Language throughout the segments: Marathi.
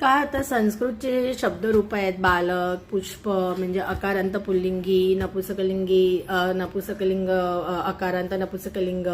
काय आता संस्कृतचे जे शब्दरूप आहेत बालक पुष्प म्हणजे अकारांत पुल्लिंगी नपुसकलिंगी नपुसकलिंग अकारांत नपुसकलिंग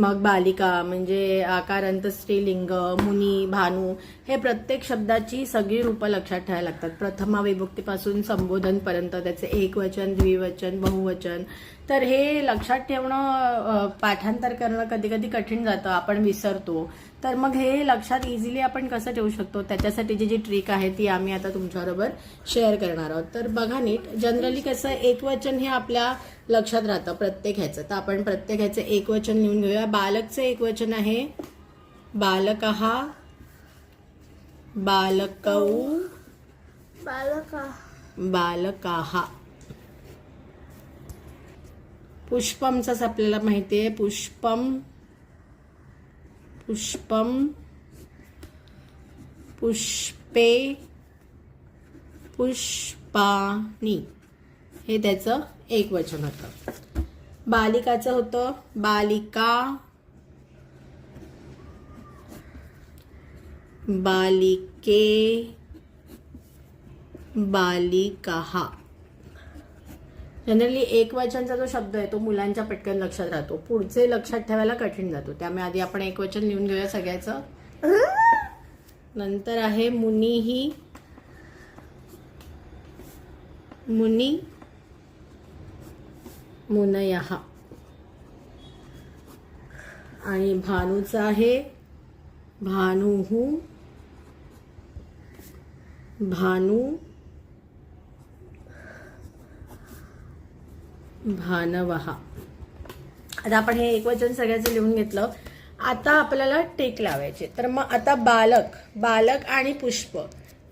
मग बालिका म्हणजे आकारांत स्त्रीलिंग मुनी भानू हे प्रत्येक शब्दाची सगळी रूपं लक्षात ठेवायला लागतात. प्रथमा विभक्तीपासून संबोधनपर्यंत त्याचे एकवचन द्विवचन बहुवचन. तर हे लक्षात ठेवणं पाठांतर करणं कधी कधी कठीण जातं. आपण विसरतो. तर मग हे लक्षात इझिली आपण कसं ठेवू शकतो? त्याच्यासाठीची जी ट्रिक आहे ती आम्ही आता तुमच्याबरोबर शेअर करणार आहोत. तर बघा नीट जनरली कसं एकवचन हे आपल्या लक्षात राहतं प्रत्येक ह्याचं. तर आपण प्रत्येक ह्याचं एकवचन लिहून घेऊया. बालकचं एकवचन आहे बालकहा बालकौ बालका. बालकाहा पुष्पमचंच आपल्याला माहिती आहे पुष्पम पुष्पम पुष्पे पुष्पानी हे त्याचं एक वचन होतं. बालिकाचं होतं बालिका बालिके बालिका. जनरली एक वचनचा जो शब्द आहे तो मुलांच्या पटकन लक्षात राहतो. पुढचे लक्षात ठेवायला कठीण जातो. त्यामुळे आधी आपण एक वचन लिहून घेऊया सगळ्याचं. नंतर आहे मुनी ही. मुनी मुनयहा आणि भानूचं आहे भानुहू. भानू भानवहा आता आपण हे एकवचन सगळ्याचं लिहून घेतलं. आता आपल्याला टेक लावायचे. तर मग आता बालक बालक आणि पुष्प.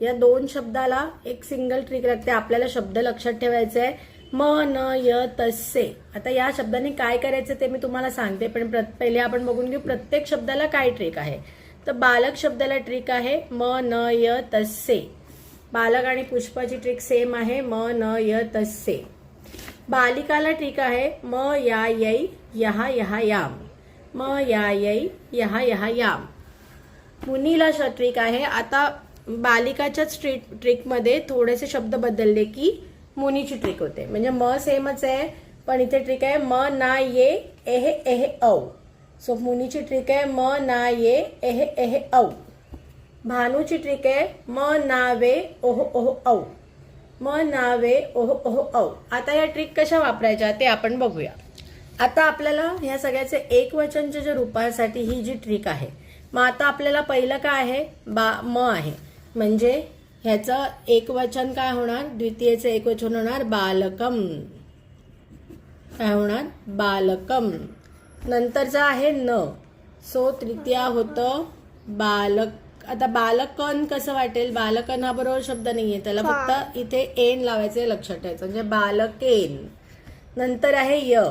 या दोन शब्दाला एक सिंगल ट्रिक लागते. आपल्याला शब्द लक्षात ठेवायचे आहे. म न य तसे आता या शब्दाने काय करायचं ते मी तुम्हाला सांगते. पण पहिले आपण बघून घेऊ. प्रत्येक शब्दाला काय ट्रिक आहे? तर बालक शब्दाला ट्रिक आहे म न य तसे बालक आणि पुष्पाची ट्रिक सेम आहे. म न य तसे बालिकाला ट्रिक आहे. म या यै यहा यहा याम. म या यै यहा यहा याम. मुनीला श- ट्रिक आहे. आता बालिकाच्याच ट्रिक ट्रिकमध्ये थोडेसे शब्द बदलले की मुनीची ट्रिक होते. म्हणजे म सेमच आहे पण इथे ट्रिक आहे. म ना ये एहे एहे औ. सो मुनीची ट्रिक आहे म ना ये एहे एहे औ. भानूची ट्रिक आहे म ना वे ओह ओह औ. म नावे ओह ओह औ. आता या ट्रिक कशा वापरायच्या ते आपण बघूया. आता आपल्याला ह्या सगळ्याचे एक वचनच्या ज्या रूपासाठी ही जी ट्रिक आहे मग आता आपल्याला पहिलं काय आहे? बा म आहे. म्हणजे ह्याचं एक वचन काय होणार? द्वितीयचं एक वचन होणार बालकम. काय होणार? बालकम. नंतरचं आहे न. सो तृतीया होतं बालक आता बालकन कसं वाटेल? बालकन हा बरोबर शब्द नाहीये. त्याला फक्त इथे एन लावायचे लक्षात ठेवायचं. म्हणजे बालकेन नंतर आहे य.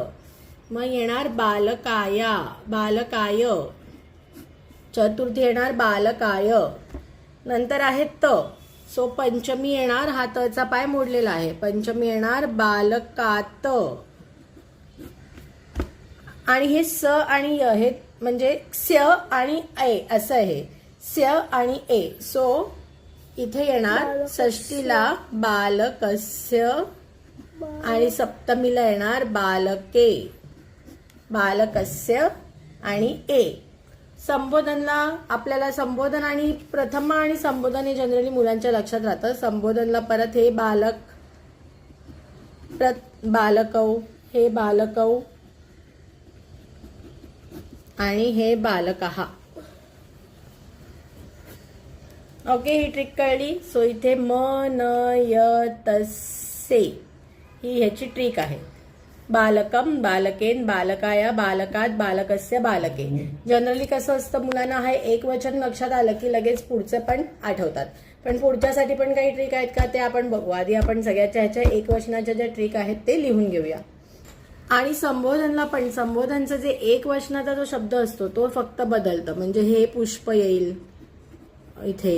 मग येणार बालकाया. बालकाय. चतुर्थी येणार बालकाय. नंतर आहे त. सो पंचमी येणार हा तचा पाय मोडलेला आहे. पंचमी येणार बालकात. आणि हे स आणि य हे म्हणजे स्य आणि ए असं आहे. स्य आणि ए. सो इथे येणार. षष्टीला बालकस्य आणि सप्तमीला येणार बालके. बालकस्य आणि ए. संबोधनला आपल्याला संबोधन आणि प्रथमा आणि संबोधन हे जनरली मुलांच्या लक्षात राहतं. संबोधनला परत हे बालक प्रत बालकौ हे बालकौ आणि हे बालकहा. ओके ही ट्रिक कळली. सो इथे म न य तसे ही ह्याची ट्रिक आहे. बालकम बालकेन बालकाया बालकात बालकस्य बालके जनरली कसं असतं मुलांना हा एक वचन लक्षात आलं की लगेच पुढचं पण आठवतात. पण पुढच्यासाठी पण काही ट्रिक आहेत का ते आपण बघू. आधी आपण सगळ्याच्या ह्याच्या एक वचनाच्या ज्या ट्रिक आहेत ते लिहून घेऊया. आणि संबोधनला पण संबोधनचं जे एक वचनाचा जो शब्द असतो तो फक्त बदलतं. म्हणजे हे पुष्प येईल. इथे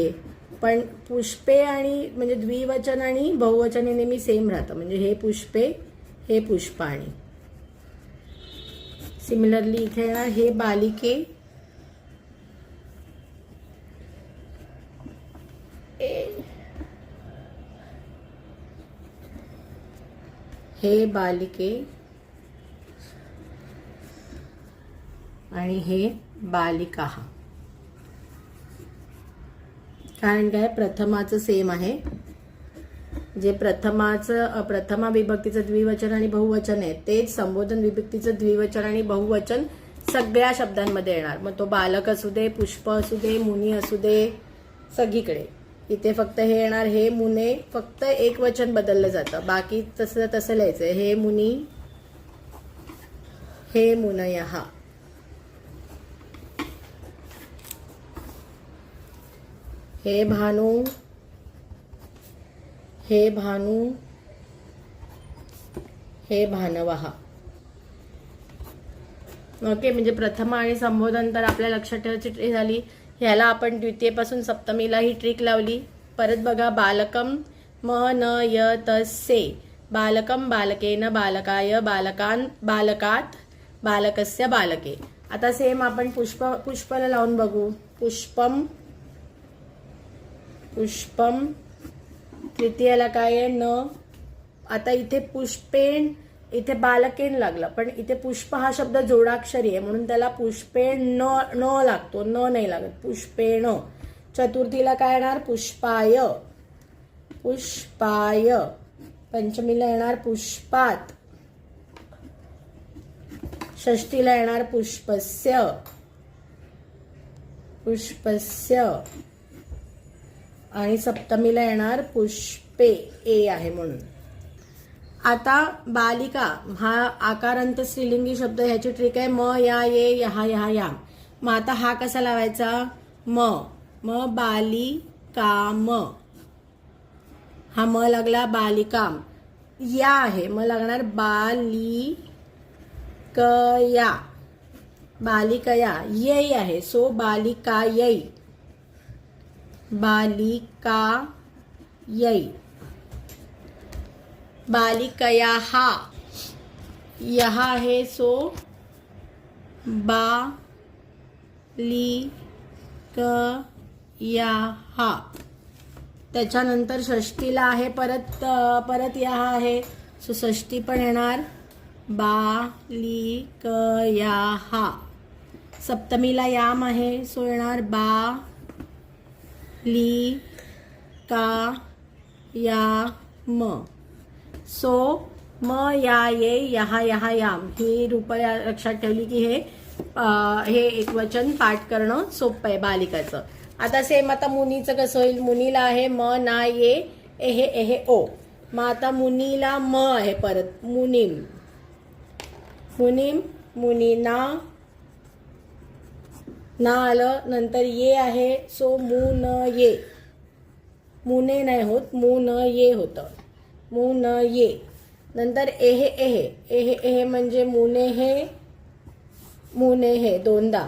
पण पुष्पे आणि म्हणजे द्विवचन आणि बहुवचन हे नेहमी सेम राहतं. म्हणजे हे पुष्पे हे पुष्पाणी. सिमिलरली इथे हे बालिके. हे बालिके. आणि हे बालिका. कारण काय? प्रथमाचं सेम आहे. जे प्रथमाचं प्रथमा विभक्तीचं द्विवचन आणि बहुवचन आहे तेच संबोधन विभक्तीचं द्विवचन आणि बहुवचन सगळ्या शब्दांमध्ये येणार. मग तो बालक असू दे पुष्प असू दे मुनी असू दे सगळीकडे. इथे फक्त हे येणार हे मुने फक्त एक वचन बदललं जातं. बाकी तसं तसं लिहायचं हे मुनी हे मुनयहा हे भानू हे भानू हे भानवहा. ओके म्हणजे प्रथम आणि संबोधन तर आपल्या लक्षात ठेवायची ट्रिक झाली. ह्याला आपण द्वितीयपासून सप्तमीला ही ट्रिक लावली. परत बघा बालकम म न य तसे बालकम बालकेन बालकाय बालकान बालकात बालकस्य बालके. आता सेम आपण पुष्प पुष्पाला लावून बघू. पुष्पम पुष्पम तृतीयाला काय आहे? न. आता इथे पुष्पेण इथे बालकेन लागला. पण इथे पुष्प हा शब्द जोडाक्षरी आहे म्हणून त्याला पुष्पेण न न लागतो. न नाही लागत. पुष्पेण. चतुर्थीला काय येणार? पुष्पाय. पुष्पाय. पंचमीला येणार पुष्पात. षष्टीला येणार पुष्पस्य. पुष्पस्य. आणि सप्तमीला येणार पुष्पे ए आहे म्हणून. आता बालिका हा आकारांत स्त्रीलिंगी शब्द ह्याची ट्रिक आहे म या ये यहा यहा या मग आता हा कसा लावायचा? म. म बालिका म हा म लागला बालिकाम. या आहे म लागणार बाली कया बालिकया. येई आहे सो बालिका बालिकायै। बालिका यै बालिकया हा यहा आहे सो बा ली क या हा त्याच्यानंतर षष्टीला आहे परत परत या आहे. सो षष्टी पण येणार. बा ली क या हा सप्तमीला याम आहे सो येणार बा ली का या म सो म या ये यहा यहा याम. ही रूप या लक्षात ठेवली की हे आ, हे एक वचन पाठ करणं सोपं आहे बालिकाचं. आता सेम आता मुनीचं कसं होईल? मुनीला आहे म ना ये एहे एहे ओ. मग आता मुनीला म आहे परत. मुनीम. मुनीम मुनीना ना आलं नंतर ये आहे सो मू न ये. मुने नाही होत मू न ये होतं. मू न ये. नंतर एहे एहे एहे एहे म्हणजे मुने हे मुने हे दोनदा.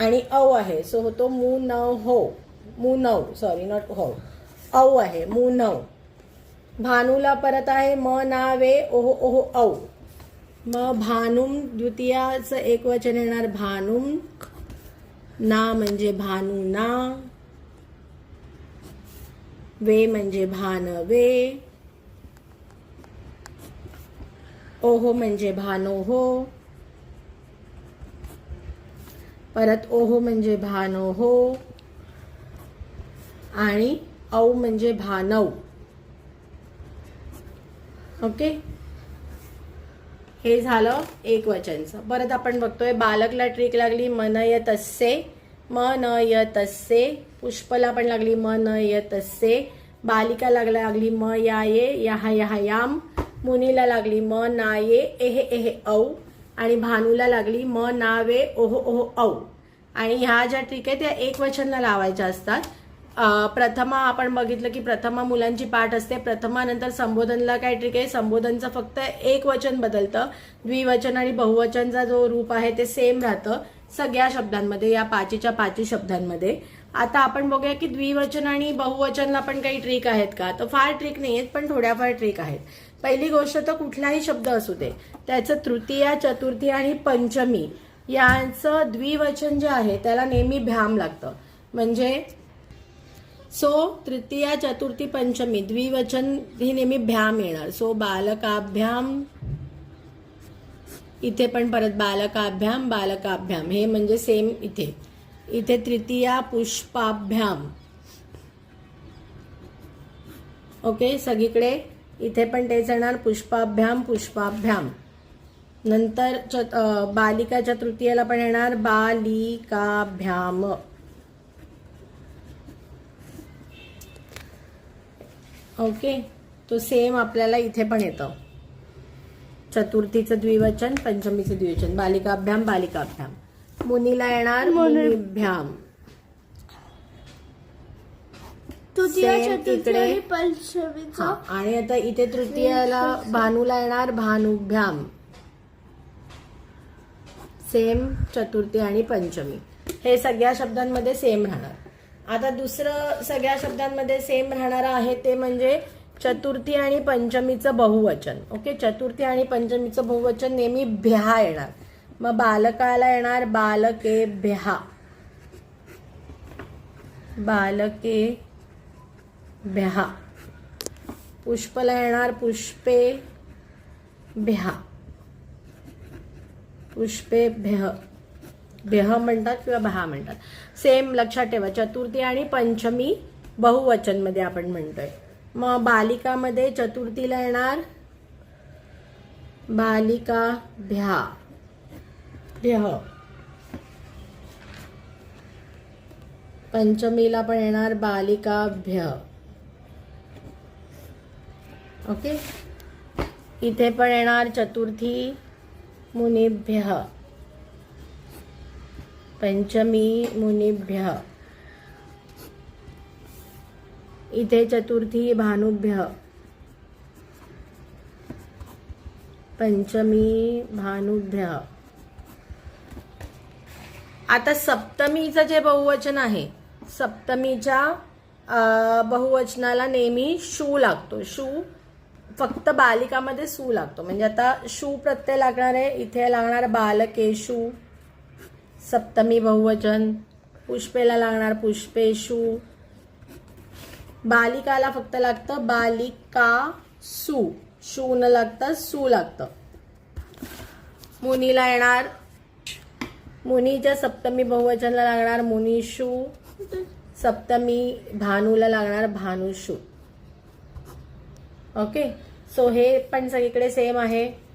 आणि औ आहे सो होतो मू नव हो. मू नव सॉरी नॉट हो. औ आहे मू नव भानूला परत आहे म ना वे ओहो ओहो औ. मग भानुम द्वितीयाचं एक वचन येणार भानुम. ना म्हणजे भानू ना वे म्हणजे भान वे ओहो म्हणजे भानो हो परत ओहो म्हणजे भानो हो आणि औ म्हणजे भानव ओके? हे झालं एक वचनचं. परत आपण बघतोय बालकला ट्रिक लागली मनय तस्से म न य तस्से पुष्पला पण लागली म न य तस्से बालिका लागला लागली म या ये यहा यहा याम मुनीला लागली म ना ये एहे एहे औ. आणि भानूला लागली म ना वे ओहो ओहो औ. आणि ह्या ज्या ट्रिक आहे त्या एक वचनला लावायच्या असतात. प्रथमा आपण बघितलं की प्रथमा मुलांची पाठ असते. प्रथमानंतर संबोधनला काय ट्रिक आहे? संबोधनचं फक्त एक वचन बदलतं. द्विवचन आणि बहुवचनचा जो रूप आहे ते सेम राहतं. सगळ्या शब्दांमध्ये या पाचीच्या पाची शब्दांमध्ये. आता आपण बघूया की द्विवचन आणि बहुवचनला पण काही ट्रिक आहेत का? तर फार ट्रिक नाही आहेत पण थोड्याफार ट्रिक आहेत. पहिली गोष्ट तर कुठलाही शब्द असू दे. त्याचं तृतीया चतुर्थी आणि पंचमी यांचं द्विवचन जे आहे त्याला नेहमी भ्याम लागतं. म्हणजे सो तृतीया चतुर्थी पंचमी द्विवचन ही नेहमी भ्याम येणार. सो बालकाभ्याम इथे पण परत बालकाभ्याम बालकाभ्याम. हे म्हणजे सेम इथे. इथे तृतीया पुष्पाभ्याम. ओके सगळीकडे इथे पण तेच येणार. पुष्पाभ्याम पुष्पाभ्याम. नंतर चत बालिकाच्या तृतीयाला पण येणार. बालिकाभ्याम. ओके? तो सेम आपल्याला इथे पण येतं. चतुर्थीचं द्विवचन पंचमीचं द्विवचन. बालिकाभ्याम बालिकाभ्याम. मुनीला येणार मुनीभ्याम. Same चतुर्थी पंचमीचा. हा आणि आता इथे तृतीयाला भानूला येणार भानुभ्याम. सेम चतुर्थी आणि पंचमी. हे सगळ्या शब्दांमध्ये सेम राहणार. आता दुसरं सगळ्या शब्दांमध्ये सेम राहणार आहे ते म्हणजे चतुर्थी आणि पंचमीचं बहुवचन. ओके चतुर्थी आणि पंचमीचं बहुवचन नेहमी भ्या येणार. मग बालकाला येणार बालके भ्या बालके भ्या पुष्पला येणार पुष्पे भ्या पुष्पे भ्य भ्यह म्हणतात किंवा भहा म्हणतात. सेम लक्षात ठेवा चतुर्थी आणि पंचमी बहुवचनमध्ये आपण म्हणतोय. मग बालिकामध्ये चतुर्थीला येणार बालिका भ्या भ्यह पंचमीला पण येणार बालिका भ्य ओके इथे पण येणार चतुर्थी मुनिभ्य. पंचमी मुनिभ्य। इथे चतुर्थी भानुभ्य। पंचमी भानुभ्य। आता सप्तमीचं जे बहुवचन आहे सप्तमीच्या बहुवचनाला नेहमी शू लागतो. शू फक्त बालिकामध्ये सू लागतो. म्हणजे आता शू प्रत्यय लागणार आहे इथे लागणार बालकेशू सप्तमी बहुवचन पुष्पेला लागणार पुष्पेशू. बालिकाला फक्त लागतं बालिका सू शू न लागतं सू लागतं. मुनीला येणार. मुनीच्या सप्तमी बहुवचनला लागणार मुनीशू. सप्तमी भानूला लागणार भानुशू. ओके? सो हे पण सगळीकडे सेम आहे.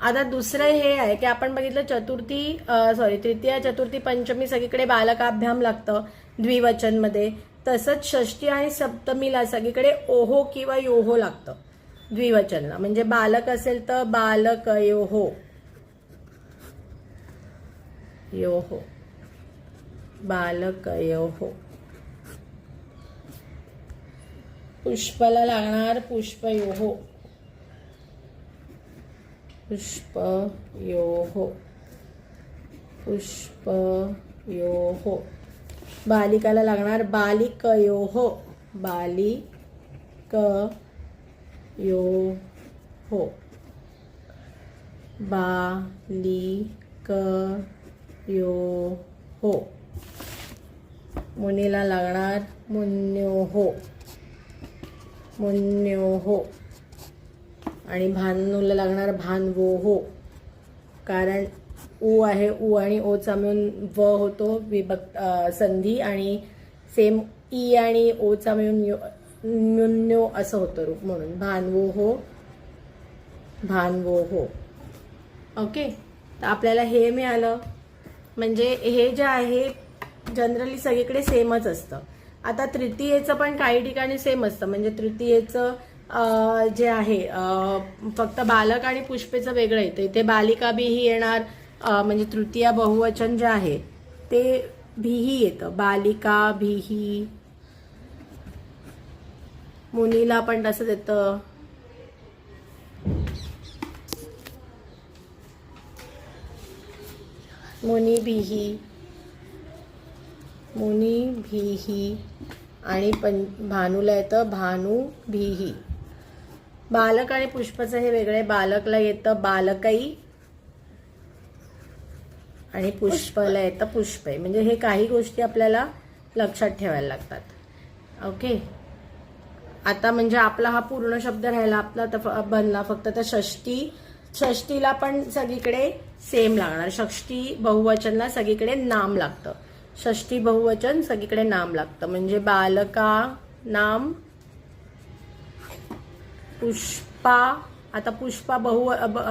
आता दुसरं हे आहे की आपण बघितलं चतुर्थी सॉरी तृतीय चतुर्थी पंचमी सगळीकडे बालकाभ्याम लागतं द्विवचनमध्ये. तसंच षष्टी आणि सप्तमीला सगळीकडे ओहो किंवा योहो लागतं द्विवचनला. म्हणजे बालक असेल तर बालक योहो. योहो. बालक योहो. पुष्पला लागणार पुष्प योहो. पुष्पयोः पुष्पयोः. बालिकाला लागणार बालिकयोः. बालिकयोः. बालिकयोः. मुनीला लागणार मुन्योहो मुन्योहो आणि भानूला लागणार भानवोहो कारण उ आहे उ आणि ओचा मिळून व होतो विभक्त संधी आणि सेम ई आणि ओचा मिळून यो न्यून्यो असं होतं रूप म्हणून. भानवोहो भानवोहो ओके? तर आपल्याला हे मिळालं. म्हणजे हे जे आहे जनरली सगळीकडे सेमच असतं. आता तृतीयेचं पण काही ठिकाणी सेम असतं. म्हणजे तृतीयेचं जे आहे फक्त बालक आणि पुष्पेचं वेगळं येतं इथे बालिका बीही येणार म्हणजे तृतीय बहुवचन जे आहे ते भीही येतं. बालिका भीही. मुनीला पण तसंच येतं. मुनी भीही. मुनी भीही. आणि पं भानूला येतं भानू भीही. बालक आणि पुष्पाचं हे वेगळे. बालकला येतं बालकई आणि पुष्पला येतं पुष्पई म्हणजे हे काही गोष्टी आपल्याला लक्षात ठेवायला लागतात. ओके आता म्हणजे आपला हा पूर्ण शब्द राहिला. आपला तर फ- बनला फक्त तर षष्टी षष्टीला पण सगळीकडे सेम लागणार. षष्टी बहुवचनला सगळीकडे नाम लागतं. षष्टी बहुवचन सगळीकडे नाम लागतं. म्हणजे बालका नाम पुष्पा आता पुष्पा बहु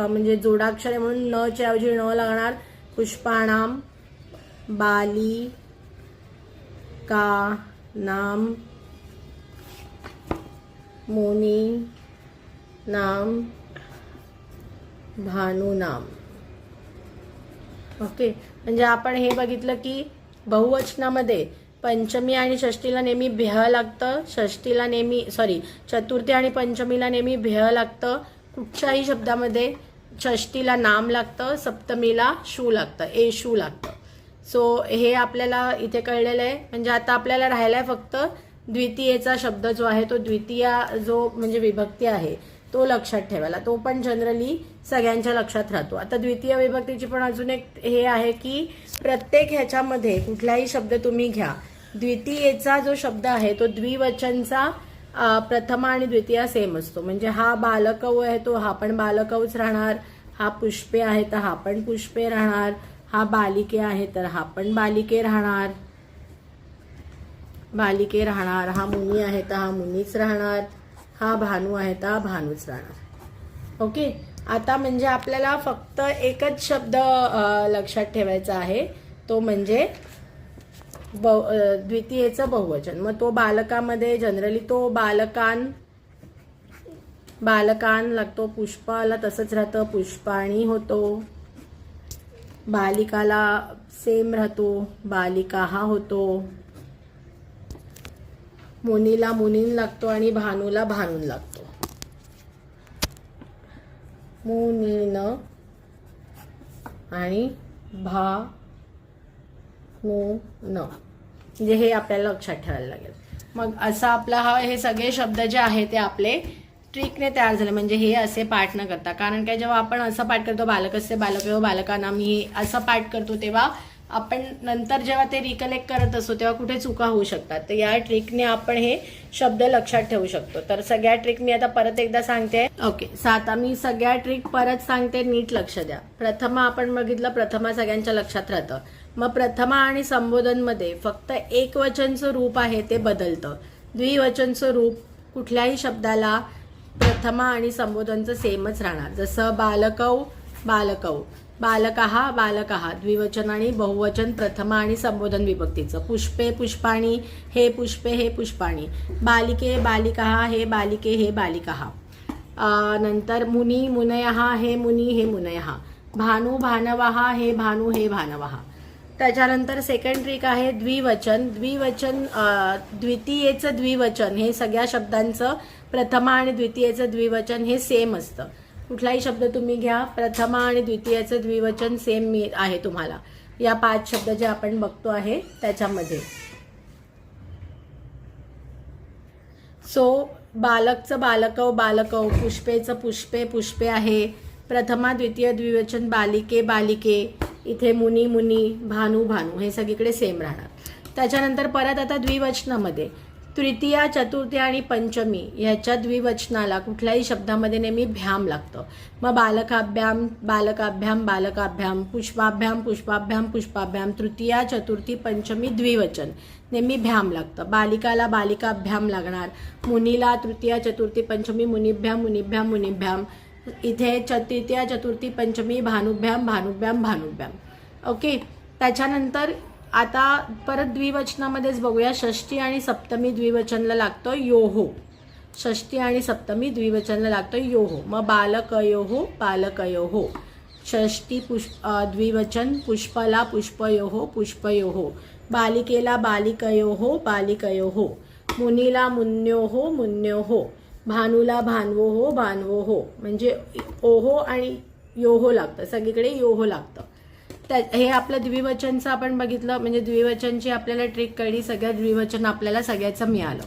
म्हणजे जोडाक्षरे म्हणून न च्या ऐवजी न लागणार. पुष्पाणाम बाली का नाम मोनी नाम भानू नाम. ओके. म्हणजे आपण हे बघितलं की बहुवचनामध्ये पंचमी आणि षष्टीला नेहमी भेह लागतं. षष्टीला नेहमी सॉरी चतुर्थी आणि पंचमीला नेहमी भेह लागतं. कुठच्याही शब्दामध्ये षष्टीला नाम लागतं सप्तमीला शू लागतं ए शू लागतं. सो हे आपल्याला इथे कळलेलं आहे. म्हणजे आता आपल्याला राहिलाय फक्त द्वितीयेचा शब्द जो आहे तो द्वितीया जो म्हणजे विभक्ती आहे. तो लक्षात ठेवायला. तो पण जनरली सगळ्यांच्या लक्षात राहतो. आता द्वितीय विभक्तीची पण अजून एक हे आहे की प्रत्येक ह्याच्यामध्ये कुठलाही शब्द तुम्ही घ्या. द्वितीयेचा जो शब्द आहे तो द्विवचनचा प्रथमा आणि द्वितीय सेम असतो. म्हणजे हा बालकव आहे तो हा पण बालकवच राहणार. हा पुष्पे आहे तर हा पण पुष्पे राहणार. हा बालिके आहे तर हा पण बालिके राहणार. बालिके राहणार. हा मुनी आहे तर हा मुनीच राहणार. हा भानू आहे तर भानूच राहणार ओके आता म्हणजे आपल्याला फक्त एकच शब्द लक्षात ठेवायचा आहे. तो म्हणजे बहु द्वितीयेचं बहुवचन. मग तो बालकामध्ये जनरली तो बालकान बालकान लागतो पुष्पाला तसंच राहतं. पुष्पाणी होतो. बालिकाला सेम राहतो. बालिका हा होतो. मुनीला मुनीन लागतो आणि भानूला भानून लागतो. मुनीन आणि भा नू न म्हणजे हे आपल्याला लक्षात ठेवायला लागेल. मग असा आपला हा हे सगळे शब्द जे आहे ते आपले ट्रिकने तयार झाले. म्हणजे हे असे पाठ न करता. कारण काय जेव्हा आपण असं पाठ करतो बालकस्य बालक बालकांना मी असं पाठ करतो तेव्हा आपण नंतर जेव्हा ते रिकलेक्ट करत असतो तेव्हा कुठे चुका होऊ शकतात. तर या ट्रिकने आपण हे शब्द लक्षात ठेवू शकतो. तर सगळ्या ट्रिक मी आता परत एकदा सांगते. ओके सात. मी सगळ्या ट्रिक परत सांगते नीट लक्ष द्या. प्रथमा आपण बघितलं प्रथमा सगळ्यांच्या लक्षात राहतं. मग प्रथमा आणि संबोधनमध्ये फक्त एक वचनचं रूप आहे ते बदलतं. द्विवचनचं रूप कुठल्याही शब्दाला प्रथमा आणि संबोधनचं सेमच राहणार. जसं बालकौ बालकौ. बालकः बालकः द्विवचन आणि बहुवचन प्रथमा आणि संबोधन विभक्तीचं. पुष्पे पुष्पाणी हे पुष्पे हे पुष्पाणी. बालिके बालिकाः हे बालिके हे बालिकाः. नंतर मुनी मुनयः हे मुनी हे मुनयः. भानू भानवहा हे भानू हे भानवः. त्याच्यानंतर सेकंड ट्रिक आहे द्विवचन. द्विवचन द्वितीयेचं द्विवचन हे सगळ्या शब्दांचं प्रथमा आणि द्वितीयेचं द्विवचन हे सेम असतं. कुठलाही शब्द तुम्ही घ्या. प्रथमा आणि द्वितीयाचं द्विवचन सेम मी आहे तुम्हाला. या पाच शब्द जे आपण बघतो आहे त्याच्यामध्ये. सो बालकचं बालकव बालकव. पुष्पेचं पुष्पे पुष्पे आहे. प्रथमा द्वितीय द्विवचन बालिके बालिके. इथे मुनी मुनी भानू भानू. हे सगळीकडे सेम राहणार. त्याच्यानंतर परत आता द्विवचनामध्ये. तृतीया चतुर्थी आणि पंचमी ह्याच्या द्विवचनाला कुठल्याही शब्दामध्ये नेहमी भ्याम लागतं. मग बालकाभ्याम बालकाभ्याम बालकाभ्याम पुष्पाभ्याम पुष्पाभ्याम पुष्पाभ्याम तृतीया चतुर्थी पंचमी द्विवचन नेहमी भ्याम लागतं. बालिकाला बालिकाभ्याम लागणार मुनीला तृतीया चतुर्थी पंचमी मुनिभ्याम मुनिभ्याम मुनिभ्याम इथे च तृतीया चतुर्थी पंचमी भानुभ्याम भानुभ्याम भानुभ्याम. ओके? त्याच्यानंतर आता परत द्विवचनामध्येच बघूया. षष्टी आणि सप्तमी द्विवचनला लागतो योहो. षष्टी आणि सप्तमी द्विवचनला लागतो योहो. मग बालकयोहो बालकयोहो. षष्टी पुष्प द्विवचन पुष्पला पुष्पयोहो पुष्पयोहो. बालिकेला बालिकयोहो बालिकयोहो. मुनीला मुन्योहो मुन्योहो. भानूला भानवोहो भानवोहो. म्हणजे ओहो आणि योहो लागतं. सगळीकडे योहो लागतं. त्या हे आपलं द्विवचनचं आपण बघितलं म्हणजे द्विवचनची आपल्याला ट्रिक कळली सगळ्या द्विवचन आपल्याला सगळ्याचं मिळालं.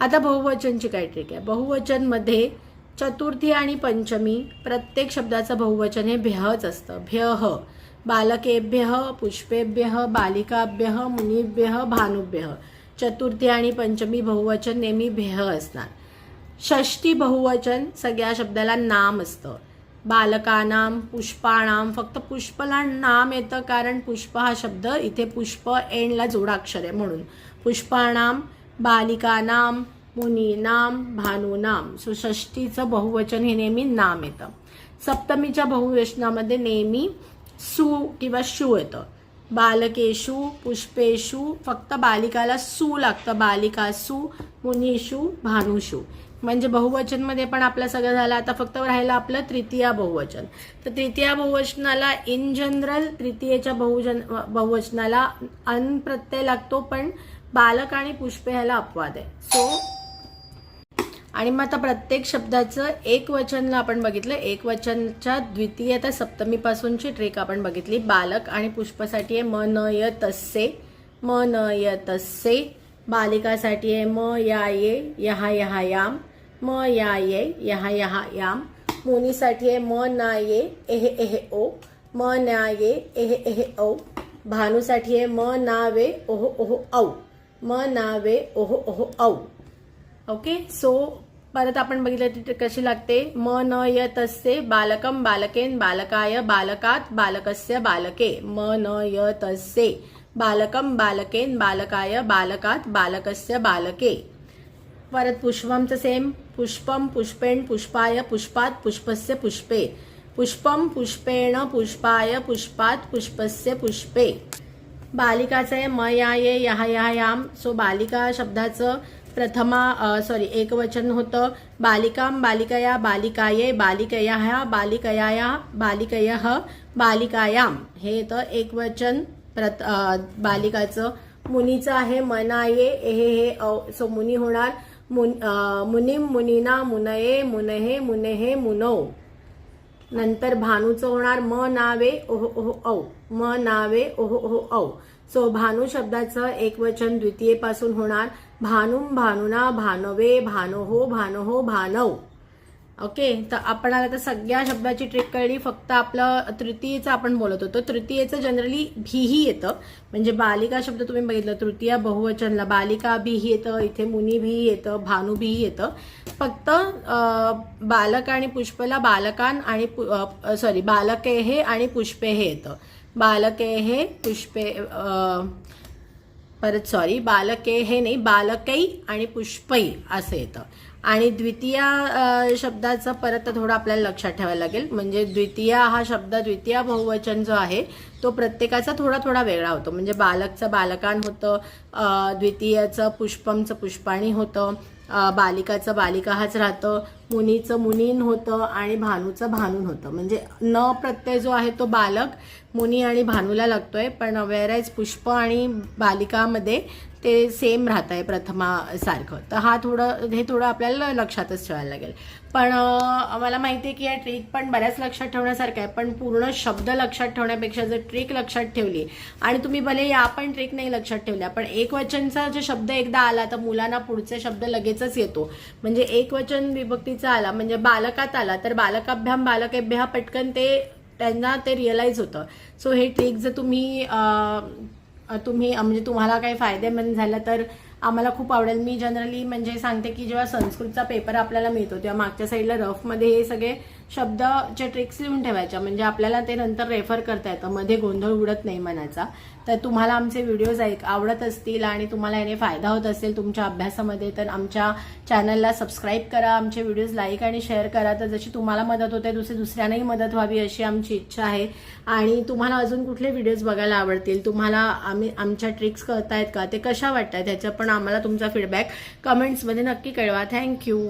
आता बहुवचनची काय ट्रिक आहे? बहुवचनमध्ये चतुर्थी आणि पंचमी प्रत्येक शब्दाचं बहुवचन हे भ्यच असतं. भ्यह बालकेभ्य पुष्पेभ्य बालिकाभ्य मुनीभ्य भानुभ्य. चतुर्थी आणि पंचमी बहुवचन नेहमी भेह असणार. षष्टी बहुवचन सगळ्या शब्दाला नाम असतं. बालकानाम पुष्पाणाम फक्त पुष्पला नाम येतं कारण पुष्प हा शब्द इथे पुष्प एंडला जोडाक्षर आहे म्हणून. पुष्पाणाम बालिकानाम मुनीनाम भानुनाम सो षष्टीचं बहुवचन हे नेहमी नाम येतं. सप्तमीच्या बहुवचनामध्ये नेहमी सु किंवा शू येतं. बालकेशू पुष्पेशू फक्त बालिकाला सू लागतं बालिकासू मुनीशू भानुषू. म्हणजे बहुवचनमध्ये पण आपलं सगळं झालं. आता फक्त राहिलं आपलं तृतीया बहुवचन. तर तृतीया बहुवचनाला इन जनरल तृतीयेच्या बहुजन बहुवचनाला अन प्रत्यय लागतो पण बालक आणि पुष्पे ह्याला अपवाद आहे. सो आणि मग आता प्रत्येक शब्दाचं एक वचनला आपण बघितलं एक वचनच्या द्वितीय तर सप्तमीपासूनची ट्रेक आपण बघितली. बालक आणि पुष्पासाठी आहे म न य तस्से म न य तस्से. बालिकासाठी आहे म या ये यहा यहा याम म या ये यहा यहा याम. मुनीसाठी आहे म ना ये एहे एहे ओ म ना ये एहे एहे औ. भानूसाठी आहे म ना वे ओहो ओहो औ. म ना वे ओहो ओहो औ. ओके सो परत आपण बघितलं तिथे कशी लागते? म न य तस्य बालकम बालकेन बालकाय बालकात बालकस्य बालके. म न य तस्य बालकम बालकेन बालकाय बालकात बालकस्य बालके. परत पुष्पमचं सेम पुष्पम पुष्पेण पुष्पाय पुष्पात पुष्पस्य पुष्पे. पुष्पम पुष्पेण पुष्पाय पुष्पात पुष्पस्य पुष्पे. बालिकाचं आहे म यहायाम ये यहा सो बालिका शब्दाचं प्रथमा सॉरी एक वचन होतं. बालिकाम बालिकया बालिकाये बालिकया ह्या बालिकया बालिकय बालिकायाम. हे येतं एक वचन बालिकाचं. मुनीचं आहे मनाये हे हे औ सो मुनी होणार. मुन मुनिम मुनीना मुनये मुनहे मुनेहे मुनौ. नंतर भानूचं होणार. म नावे ओहो ओहो औ. म नावे ओहो ओहो औ. सो भानू शब्दाचं एक वचन द्वितीयेपासून होणार. भानुम भानुना भानवे भानोहो भानोहो भानव ओके तर आपण आता तर सगळ्या शब्दाची ट्रिक कळली. फक्त आपलं तृतीयेचं आपण बोलत होतो. तृतीयेचं जनरली भीही येतं. म्हणजे बालिका शब्द तुम्ही बघितलं तृतीय बहुवचनला बालिका भीही येतं इथे मुनी भीही येतं भानू भीही येतं. फक्त बालक आणि पुष्पला बालकान आणि सॉरी बालके हे आणि पुष्पे हे येतं. बालके हे पुष्पे परत सॉरी बालके हे नाही बालकई आणि पुष्पई असं येतं. आणि द्वितीय शब्दाचं परत थोडं आपल्याला लक्षात ठेवायला लागेल. म्हणजे द्वितीय हा शब्द द्वितीय बहुवचन जो आहे तो प्रत्येकाचा थोडा थोडा वेगळा होतो. म्हणजे बालकचं बालकान होतं द्वितीयाचं पुष्पमचं पुष्पाणी होतं बालिकाचं बालिका हाच राहतं मुनीचं मुनीन होतं आणि भानूचं भानून होतं. म्हणजे न प्रत्यय जो आहे तो बालक मुनी आणि भानूला लागतोय पण वेरायज पुष्प आणि बालिकामध्ये ते सेम राहत आहे प्रथमासारखं तर हा थोडं हे थोडं आपल्याला लक्षातच ठेवायला लागेल. पण मला माहिती आहे की या ट्रिक पण बऱ्याच लक्षात ठेवण्यासारखं आहे. पण पूर्ण शब्द लक्षात ठेवण्यापेक्षा जर ट्रिक लक्षात ठेवली आणि तुम्ही भले या पण ट्रिक नाही लक्षात ठेवल्या पण एक वचनचा जो शब्द एकदा आला तर मुलांना पुढचे शब्द लगेचच येतो. म्हणजे एक वचन विभक्तीचा आला म्हणजे बालकात आला तर बालकाभ्याम बालकेभ्या पटकन ते त्यांना ते रिअलाईज होतं. सो हे ट्रिक जर तुम्ही तुम्ही म्हणजे तुम्हाला काही फायदेमंद झालं तर आम्हाला खूप आवडेल. मी जनरली म्हणजे सांगते की जेव्हा संस्कृतचा पेपर आपल्याला मिळतो तेव्हा मागच्या साईडला रफमध्ये हे सगळे शब्दच्या ट्रिक्स लिहून ठेवायच्या म्हणजे आपल्याला ते नंतर रेफर करता येतं. मध्ये गोंधळ उडत नाही मनाचा तर तुम्हाला आमचे व्हिडिओज ऐक आवडत असतील आणि तुम्हाला याने फायदा होत असेल तुमच्या अभ्यासामध्ये तर आमच्या चॅनलला सबस्क्राईब करा आमचे व्हिडिओज लाईक आणि शेअर करा. तर जशी तुम्हाला मदत होते दुसरी दुसऱ्यांनाही मदत व्हावी अशी आमची इच्छा आहे. आणि तुम्हाला अजून कुठले व्हिडिओज बघायला आवडतील? तुम्हाला आम्ही आमच्या ट्रिक्स कळतायत का? ते कशा वाटतात? ह्याच्या पण आम्हाला तुमचा फीडबॅक कमेंट्समध्ये नक्की कळवा. थँक्यू